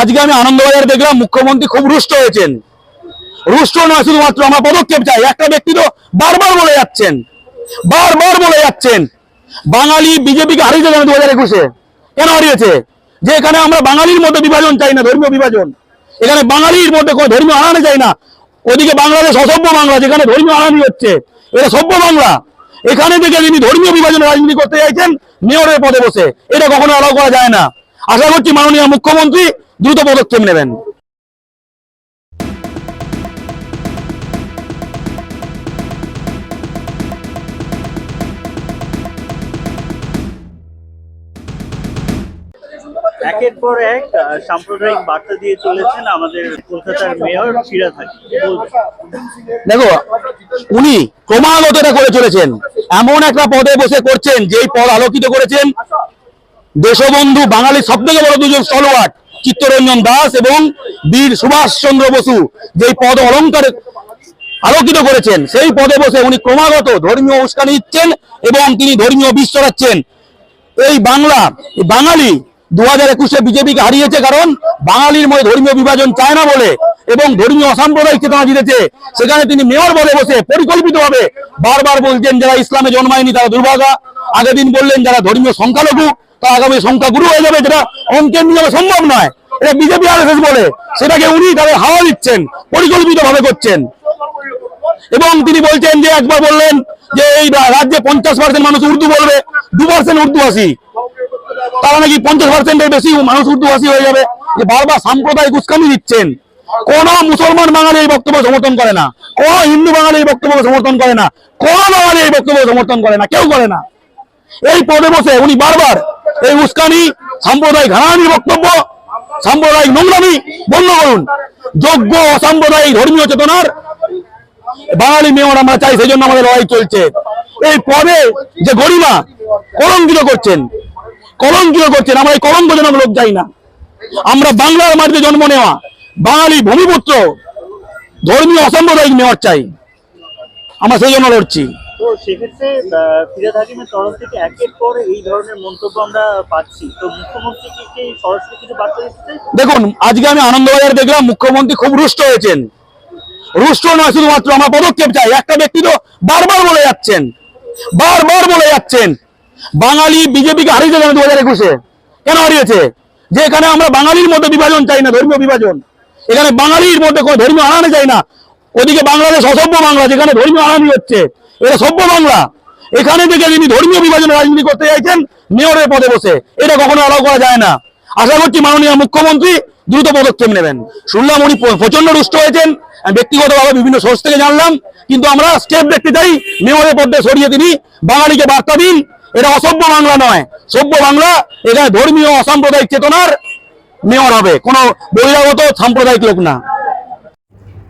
আজকে আমি আনন্দবাজার দেখলাম মুখ্যমন্ত্রী খুব রুষ্ট হয়েছেন। রুষ্ট নয় শুধুমাত্র, আমরা পদক্ষেপ চাই। একটা ব্যক্তি তো বারবার বলে যাচ্ছেন। বারবার বলে যাচ্ছেন। বাঙালি বিজেপিকে হারিয়েছে কেন দু হাজার একুশে? কেন হারিয়েছে? যে এখানে আমরা বাঙালির মধ্যে বিভাজন চাই না, ধর্মীয় বিভাজন। এখানে বাঙালির মধ্যে কোনো ধর্মীয় আনানি চাই না। ওদিকে বাংলাদেশ অসভ্য বাংলা, যেখানে ধর্মীয় আনানি হচ্ছে, এটা সভ্য বাংলা। এখানে থেকে তিনি ধর্মীয় বিভাজনের রাজনীতি করতে চাইছেন, মেয়রের পদে বসে। এটা কখনো অ্যালাউ করা যায় না। আশা করছি মাননীয় মুখ্যমন্ত্রী দ্রুত পদক্ষেপ নেবেন। একের পর এক সাম্প্রদায়িক বার্তা দিয়ে চলেছেন আমাদের কলকাতার মেয়র হাকিম। দেখো উনি ক্রমাগত এটা করে চলেছেন। এমন একটা পদে বসে করছেন যেই পদ আলোকিত করেছেন দেশবন্ধু বাঙালির সব থেকে বড় দুজন স্টলওয়ার্ট চিত্তরঞ্জন দাস এবং বীর সুভাষ চন্দ্র বসু যেই পদ অলঙ্কার আলোকিত করেছেন, সেই পদে বসে উনি ক্রমাগত ধর্মীয় উস্কানি দিচ্ছেন এবং তিনি ধর্মীয় বিষ ছড়াচ্ছেন। এই বাংলা বাঙালি দু হাজার একুশে বিজেপিকে হারিয়েছে কারণ বাঙালির মধ্যে ধর্মীয় বিভাজন চায় না বলে এবং ধর্মীয় অসাম্প্রদায়িক চেতনা জিতেছে। সেখানে তিনি মেয়র বলে বসে পরিকল্পিতভাবে বারবার বলছেন, যারা ইসলামে জন্মায়নি তারা দুর্ভাগা। আগের দিন বললেন যারা ধর্মীয় সংখ্যালঘু, তারা আগামী সংখ্যাগুরু হয়ে যাবে। যেটা অঙ্কের নিয়মে সম্ভব নয়। এটা বিজেপি আর বলে। সেটাকে উনি তাদের হাওয়া দিচ্ছেন, পরিকল্পিতভাবে করছেন। এবং তিনি বলছেন যে, একবার বললেন যে, এই রাজ্যে পঞ্চাশ পার্সেন্ট মানুষ উর্দু বলবে, দু পার্সেন্ট উর্দু ভাষী তারা নাকি পঞ্চাশ পার্সেন্টের বেশি মানুষ উর্দু ভাষী হয়ে যাবে। যে বারবার সাম্প্রদায়িক উস্কানি দিচ্ছেন। কোন মুসলমান বাঙালি এই বক্তব্য সমর্থন করে না। কোন হিন্দু বাঙালি এই বক্তব্য সমর্থন করে না। কোন বাঙালি এই বক্তব্য সমর্থন করে না। কেউ করে না। এই পদে বসে উনি বারবার এই উস্কানি, সাম্প্রদায়িক হানাহানির বক্তব্য, সাম্প্রদায়িক নোংরামি বন্ধ করুন। যোগ্য অসাম্প্রদায়িক ধর্মীয় চেতনার বাঙালি মেয়র আমরা চাই, সেই জন্য আমাদের লড়াই চলছে। এই পদে যে গরিমা কলঙ্কিত করছেন কলঙ্কিত করছেন, আমরা এই কলঙ্কজনক লোক চাই না। আমরা বাংলার মাটিতে জন্ম নেওয়া বাঙালি ভূমিপুত্র, ধর্মীয় অসাম্প্রদায়িক মেয়র চাই। আমরা সেই জন্য লড়ছি। তো সেক্ষেত্রে ফিরাদ হাকিমের তরফ থেকে একের পর এই ধরনের মন্তব্য আমরা পাচ্ছি। তো মুখ্যমন্ত্রীকে কি সরাসরি কিছু বার্তা দিতে চাই? দেখুন, আজকে আমি আনন্দবাজার দেখলাম মুখ্যমন্ত্রী খুব রুষ্ট হয়েছেন। রুষ্ট নয় শুধুমাত্র, আমার পদক্ষেপ চাই। একটা ব্যক্তি তো বারবার বলে যাচ্ছেন। বারবার বলে যাচ্ছেন। বাঙালি বিজেপিকে হারিয়েছে কেন দু হাজার একুশে। কেন হারিয়েছে? যে এখানে আমরা বাঙালির মধ্যে বিভাজন চাই না, ধর্মীয় বিভাজন। এখানে বাঙালির মধ্যে কোনো ধর্মীয় আনানি চাই না। ওদিকে বাংলাদেশ অসভ্য বাংলা, যেখানে ধর্মীয় আনানি হচ্ছে। এটা সভ্য বাংলা। এখানে থেকে তিনি ধর্মীয় বিভাজনের রাজনীতি করতে চাইছেন, মেয়রের পদে বসে। এটা কখনো অ্যালাউ করা যায় না। আশা করছি মাননীয় মুখ্যমন্ত্রী দ্রুত পদক্ষেপ নেবেন। শুনলাম উনি প্রচণ্ড রুষ্ট হয়েছেন। ব্যক্তিগতভাবে বিভিন্ন সোর্স থেকে জানলাম। কিন্তু আমরা স্টেপ দেখতে চাই। মেয়রের পদে সরিয়ে তিনি বাঙালিকে বার্তা দিন। এটা অসভ্য বাংলা নয়। সভ্য বাংলা এখানে ধর্মীয় অসাম্প্রদায়িক চেতনার মেয়র হবে। কোনো বহিরাগত সাম্প্রদায়িক লোক না।